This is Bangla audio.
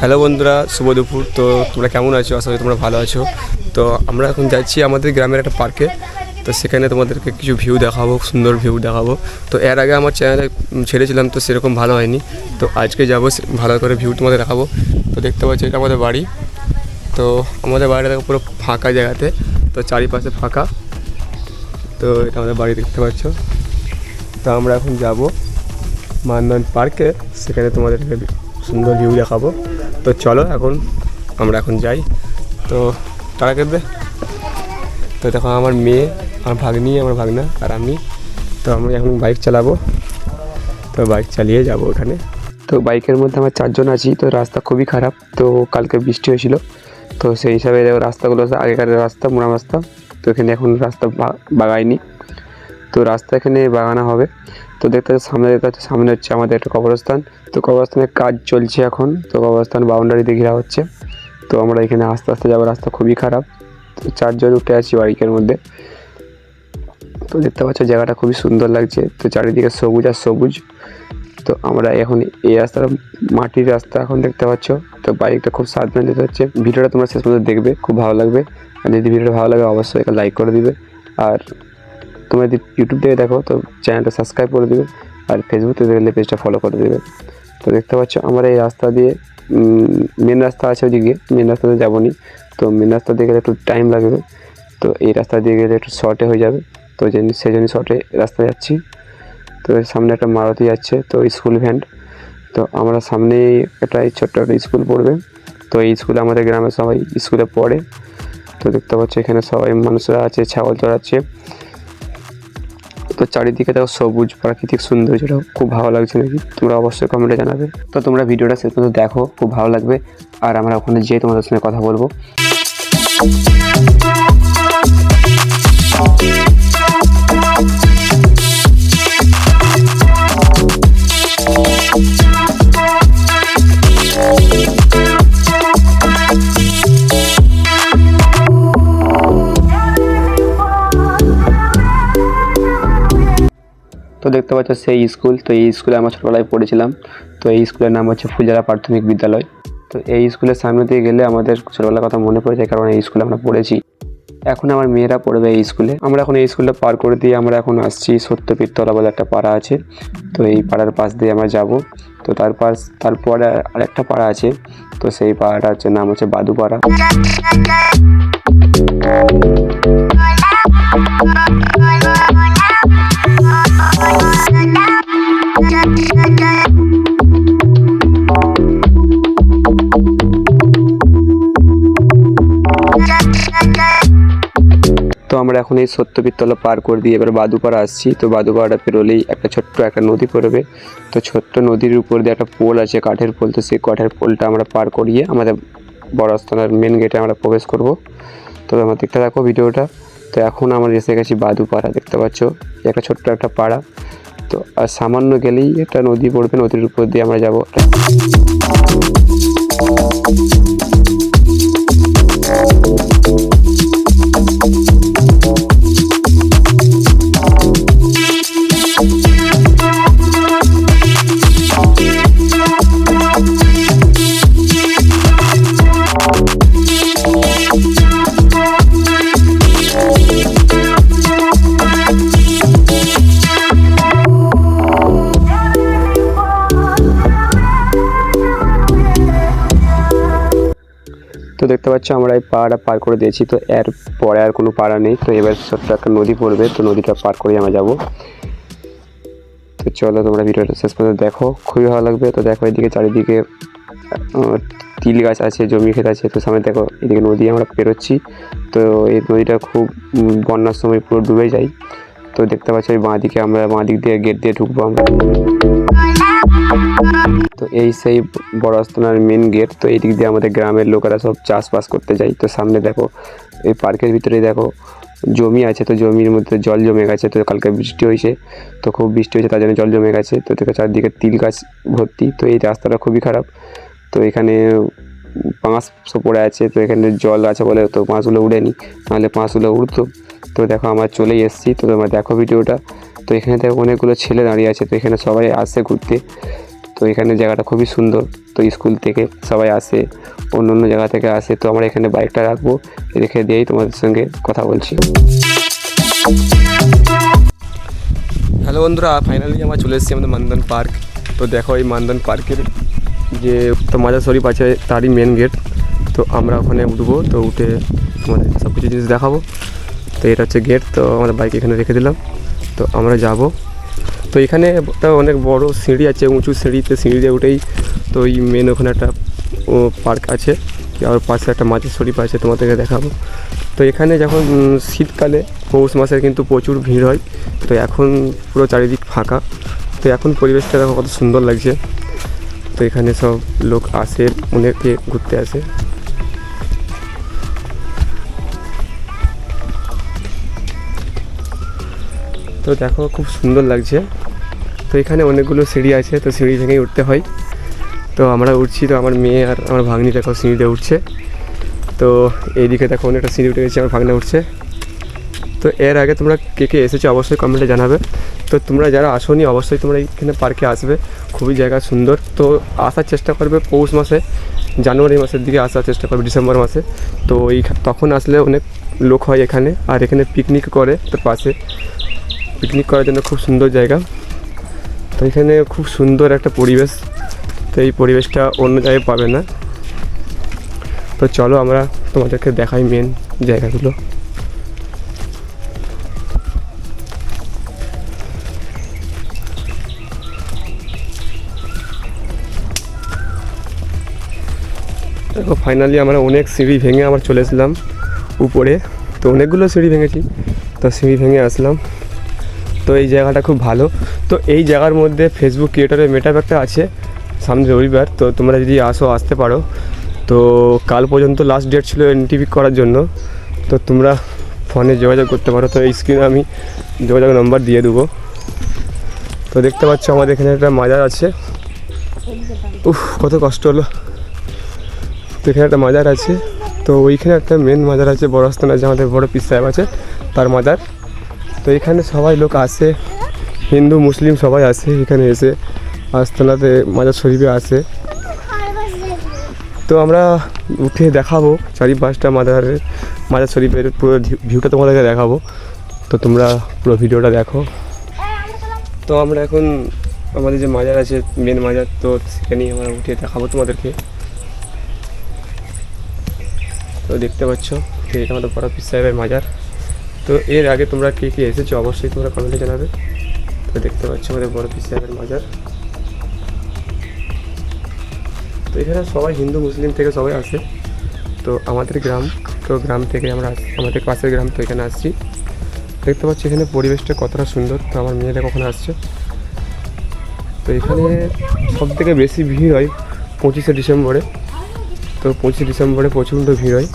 হ্যালো বন্ধুরা, শুভ দুপুর। তো তোমরা কেমন আছো? আশা করি তোমরা ভালো আছো। তো আমরা এখন যাচ্ছি আমাদের গ্রামের একটা পার্কে তো সেখানে তোমাদেরকে কিছু ভিউ দেখাবো, সুন্দর ভিউ দেখাবো। তো এর আগে আমার চ্যানেলে ছেড়েছিলাম, তো সেরকম ভালো হয়নি। তো আজকে যাব ভালো করে ভিউ তোমাদের দেখাবো। তো দেখতে পাচ্ছি, এটা আমাদের বাড়ি। তো আমাদের বাড়িটা পুরো ফাঁকা জায়গাতে। তো চারিপাশে ফাঁকা। তো এটা আমাদের বাড়ি দেখতে পাচ্ছ। তো আমরা এখন যাব মানদন পার্কে সেখানে তোমাদেরকে সুন্দর ভিউ দেখাবো। তো চলো এখন, আমরা এখন যাই। তো তারা কেটবে তো দেখো আমার মেয়ে, আমার ভাগ্নি, আমার ভাগনা আর আমি। তো আমি এখন বাইক চালাবো। তো বাইক চালিয়ে যাব ওখানে তো বাইকের মধ্যে আমার চারজন আছি, তো রাস্তা খুবই খারাপ। তো কালকে বৃষ্টি হয়েছিল। তো সেই হিসাবে রাস্তাগুলো আগেকার রাস্তা মোড়া রাস্তা। তো এখানে এখন রাস্তা বাগায়নি তো রাস্তা এখানে বাগানো হবে। তো দেখতে সামনে দেখতে পাচ্ছ, সামনে হচ্ছে আমাদের একটা কবরস্থান। তো কবরস্থানের কাজ চলছে এখন। তো কবরস্থান বাউন্ডারিতে ঘেরা হচ্ছে। তো আমরা এখানে আস্তে আস্তে যাব, রাস্তা খুবই খারাপ। তো চারজন উঠে আছি বাইকের মধ্যে। তো দেখতে পাচ্ছ, জায়গাটা খুবই সুন্দর লাগছে। তো চারিদিকে সবুজ আর সবুজ। তো আমরা এখন এই রাস্তাটা মাটির রাস্তা এখন দেখতে পাচ্ছ। তো বাইকটা খুব সাবধানে যেতে হচ্ছে। ভিডিওটা তোমরা শেষ পর্যন্ত দেখবে, খুব ভালো লাগবে। আর যদি ভিডিওটা ভালো লাগে, অবশ্যই একটা লাইক করে দিবে। আর তোমরা যদি ইউটিউব থেকে দেখো, তো চ্যানেলটা সাবস্ক্রাইব করে দেবে আর ফেসবুক থেকে দেখলে পেজটা ফলো করে দেবে। তো দেখতে পাচ্ছ, আমরা এই রাস্তা দিয়ে মেন রাস্তা আছে ওদিকে মেন রাস্তাতে যাব নি তো মেন রাস্তা দিয়ে গেলে একটু টাইম লাগবে। তো এই রাস্তা দিয়ে গেলে একটু শর্টে হয়ে যাবে। তো সেই জন্য শর্টে রাস্তা যাচ্ছি। তো সামনে একটা মারুতি যাচ্ছে, তো স্কুল ভ্যান তো আমরা সামনেই একটা ছোট্ট একটা স্কুল পড়বে। তো এই স্কুলে আমাদের গ্রামে সবাই স্কুলে পড়ে। তো দেখতে পাচ্ছ, এখানে সবাই মানুষরা আছে, ছাগল চড়াচ্ছে। তো চারিদিকে দেখো সবুজ প্রাকৃতিক সৌন্দর্যটা খুব ভালো লাগছে নাকি? তোমরা অবশ্যই কমেন্টে জানাবে। তো তোমরা ভিডিওটা শেষ পর্যন্ত দেখো, খুব ভালো লাগবে। আর আমরা ওখানে যেয়ে তোমাদের সঙ্গে কথা বলব। তো দেখতে পাচ্ছ সেই স্কুল। তো এই স্কুলে আমরা ছোটবেলায় পড়েছিলাম। তো এই স্কুলের নাম হচ্ছে ফুলজারা প্রাথমিক বিদ্যালয়। তো এই স্কুলের সামনে দিয়ে গেলে আমাদের ছোটবেলার কথা মনে পড়ে যায়, কারণ এই স্কুলে আমরা পড়েছি। এখন আমার মেয়েরা পড়বে এই স্কুলে। আমরা এখন এই স্কুলটা পার করে দিয়ে আমরা এখন আসছি সত্যপীরতলা বলে একটা পাড়া আছে। তো এই পাড়ার পাশ দিয়ে আমরা যাব। তো তার পাশ তারপরে আরেকটা পাড়া আছে। তো সেই পাড়াটা হচ্ছে নাম হচ্ছে বাদুপাড়া। তো আমরা এখন এই সত্যপীরতলা পার করে দিয়ে এবার বাদুপাড়া আসছি। তো বাদুপাড়াটা পেরোলেই একটা ছোট্ট একটা নদী পড়বে। তো ছোট্ট নদীর উপর দিয়ে একটা পোল আছে, কাঠের পোল। তো সেই কাঠের পোলটা আমরা পার করিয়ে আমাদের বড় স্থানের মেন গেটে আমরা প্রবেশ করব। তো আমার দেখতে থাকো ভিডিওটা। তো এখন আমরা এসে গেছি বাদুপাড়া, দেখতে পাচ্ছ? একটা ছোট্ট একটা পাড়া। তো আর সামান্য গেলেই একটা নদী পড়বে নদীর উপর দিয়ে আমরা যাব। তো দেখতে পাচ্ছ আমরা এই পাড়াটা পার করে দিয়েছি, তো এর পরে আর কোনো পাড়া নেই। তো এবার ছোট্ট একটা নদী পড়বে, তো নদীটা পার করে আমরা যাব। তো চলো তোমরা ভিডিওটা শেষ পর্যন্ত দেখো, খুবই ভালো লাগবে। তো দেখো এদিকে চারিদিকে তিল গাছ আছে, জমি ক্ষেত আছে, তো সামনে দেখো এদিকে নদী আমরা পেরোচ্ছি। তো এই নদীটা খুব বন্যার সময় পুরো ডুবে যায়। তো দেখতে পাচ্ছ ওই বাঁ দিকে আমরা বাঁ দিক দিয়ে গেট দিয়ে ঢুকবো আমরা। তো এই সেই বড় আস্তানার মেন গেট তো এই দিক দিয়ে আমাদের গ্রামের লোকেরা সব চাষবাস করতে যায়। তো সামনে দেখো, এই পার্কের ভিতরে দেখো, জমি আছে তো জমির মধ্যে জল জমে গেছে, তো কালকে বৃষ্টি হয়েছে, তো খুব বৃষ্টি হয়েছে তার জন্য জল জমে গেছে, তো দেখো চারদিকে তিল গাছ ভর্তি, তো এই রাস্তাটা খুবই খারাপ। তো এখানে সব পড়ে আছে, তো এখানে জল আছে বলে তো পাঁশগুলো উড়েনি, নাহলে পাঁশগুলো উড়তো। তো দেখো আমার চলেই এসেছি, তো তোমরা দেখো ভিডিওটা। তো এখানে দেখো অনেকগুলো ছেলে দাঁড়িয়ে আছে, তো এখানে সবাই আসে ঘুরতে। তো এখানে জায়গাটা খুবই সুন্দর। তো স্কুল থেকে সবাই আসে অন্য অন্য জায়গা থেকে আসে। তো আমরা এখানে বাইকটা রাখব, রেখে দিয়েই তোমাদের সঙ্গে কথা বলছি। হ্যালো বন্ধুরা ফাইনালি আমরা চলে এসেছি আমাদের মান্দন পার্ক। তো দেখো এই মান্দন পার্কের যে তো মাজার শরীফ আছে, তারই মেন গেট তো আমরা ওখানে উঠবো, তো উঠে তোমাদের সব কিছু জিনিস দেখাবো। তো এটা হচ্ছে গেট তো আমাদের বাইক এখানে রেখে দিলাম। তো আমরা যাব। তো এখানে একটা অনেক বড় সিঁড়ি আছে, উঁচু সিঁড়িতে সিঁড়ি দিয়ে উঠেই তো ওই মেন ওখানে একটা পার্ক আছে। আর পাশে একটা মাছের শরীফ আছে তোমাদেরকে দেখাবো। তো এখানে যখন শীতকালে, পৌষ মাসে কিন্তু প্রচুর ভিড় হয়। তো এখন পুরো চারিদিক ফাঁকা। তো এখন পরিবেশটা দেখো কত সুন্দর লাগছে। তো এখানে সব লোক আসে, অনেকে ঘুরতে আসে। তো দেখো, খুব সুন্দর লাগছে। তো এখানে অনেকগুলো সিঁড়ি আছে, তো সিঁড়ি ভেঙেই উঠতে হয়। তো আমরা উঠছি, তো আমার মেয়ে আর আমার ভাগ্নি দেখো সিঁড়িতে উঠছে। তো এইদিকে দেখো অনেকটা সিঁড়ি উঠে গেছে, আমার ভাগ্নে উঠছে। তো এর আগে তোমরা কে কে এসেছ অবশ্যই কমেন্টে জানাবে। তো তোমরা যারা আসোনি, অবশ্যই তোমরা এইখানে পার্কে আসবে। খুবই জায়গা সুন্দর। তো আসার চেষ্টা করবে পৌষ মাসে, জানুয়ারি মাসের দিকে আসার চেষ্টা করবে, ডিসেম্বর মাসে। তো এই তখন আসলে অনেক লোক হয় এখানে, আর এখানে পিকনিক করে তার পাশে। পিকনিক করার জন্য খুব সুন্দর জায়গা। তো এখানে খুব সুন্দর একটা পরিবেশ। তো এই পরিবেশটা অন্য জায়গায় পাবে না। তো চলো আমরা তোমাদেরকে দেখাই মেন জায়গাগুলো। দেখো ফাইনালি আমরা অনেক সিঁড়ি ভেঙে আমার চলে এসলাম উপরে। তো অনেকগুলো সিঁড়ি ভেঙেছি। তো সিঁড়ি ভেঙে আসলাম। তো এই জায়গাটা খুব ভালো। তো এই জায়গার মধ্যে ফেসবুক ক্রিয়েটারের মেটাপ একটা আছে, সামনে রবিবার, তো তোমরা যদি আসো, আসতে পারো। তো কাল পর্যন্ত লাস্ট ডেট ছিল এনটিভি করার জন্য। তো তোমরা ফোনে যোগাযোগ করতে পারো। তো এই স্ক্রিনে আমি যোগাযোগ নম্বর দিয়ে দেবো। তো দেখতে পাচ্ছ আমাদের এখানে একটা মাজার আছে। উফ, কত কষ্ট হলো। তো এখানে একটা মাজার আছে। তো ওইখানে একটা মেন মাজার আছে, বড় আস্থান আছে, আমাদের বড় পিস সাহেব আছে, তার মাজার। তো এখানে সবাই লোক আসে হিন্দু, মুসলিম সবাই আসে এখানে এসে। আস্তানাতে মাজার শরীফে আসে তো আমরা উঠে দেখাবো চারিপাশটা মাজারের মাজার শরীফের পুরো ভিউটা তোমাদেরকে দেখাবো। তো তোমরা পুরো ভিডিওটা দেখো। তো আমরা এখন আমাদের যে মাজার আছে মেন মাজার, তো সেখানেই আমরা উঠে দেখাবো তোমাদেরকে। তো দেখতে পাচ্ছ এটা আমাদের বড় পিস সাহেবের মাজার। তো এর আগে তোমরা কে কে এসেছ অবশ্যই তোমরা কমেন্টে জানাবে। তো দেখতে পাচ্ছ আমাদের বড় পিস সাহেবের মাজার। তো এখানে সবাই হিন্দু, মুসলিম থেকে সবাই আসে। তো আমাদের গ্রাম, তো গ্রাম থেকে আমরা আমাদের পাশের গ্রাম তো এখানে আসছি। দেখতে পাচ্ছি এখানে পরিবেশটা কতটা সুন্দর, তো আমার মেয়েরা কখন আসছে। তো এখানে সব থেকে বেশি ভিড় হয় পঁচিশে ডিসেম্বরে। তো পঁচিশে ডিসেম্বরে প্রচণ্ড ভিড় হয়।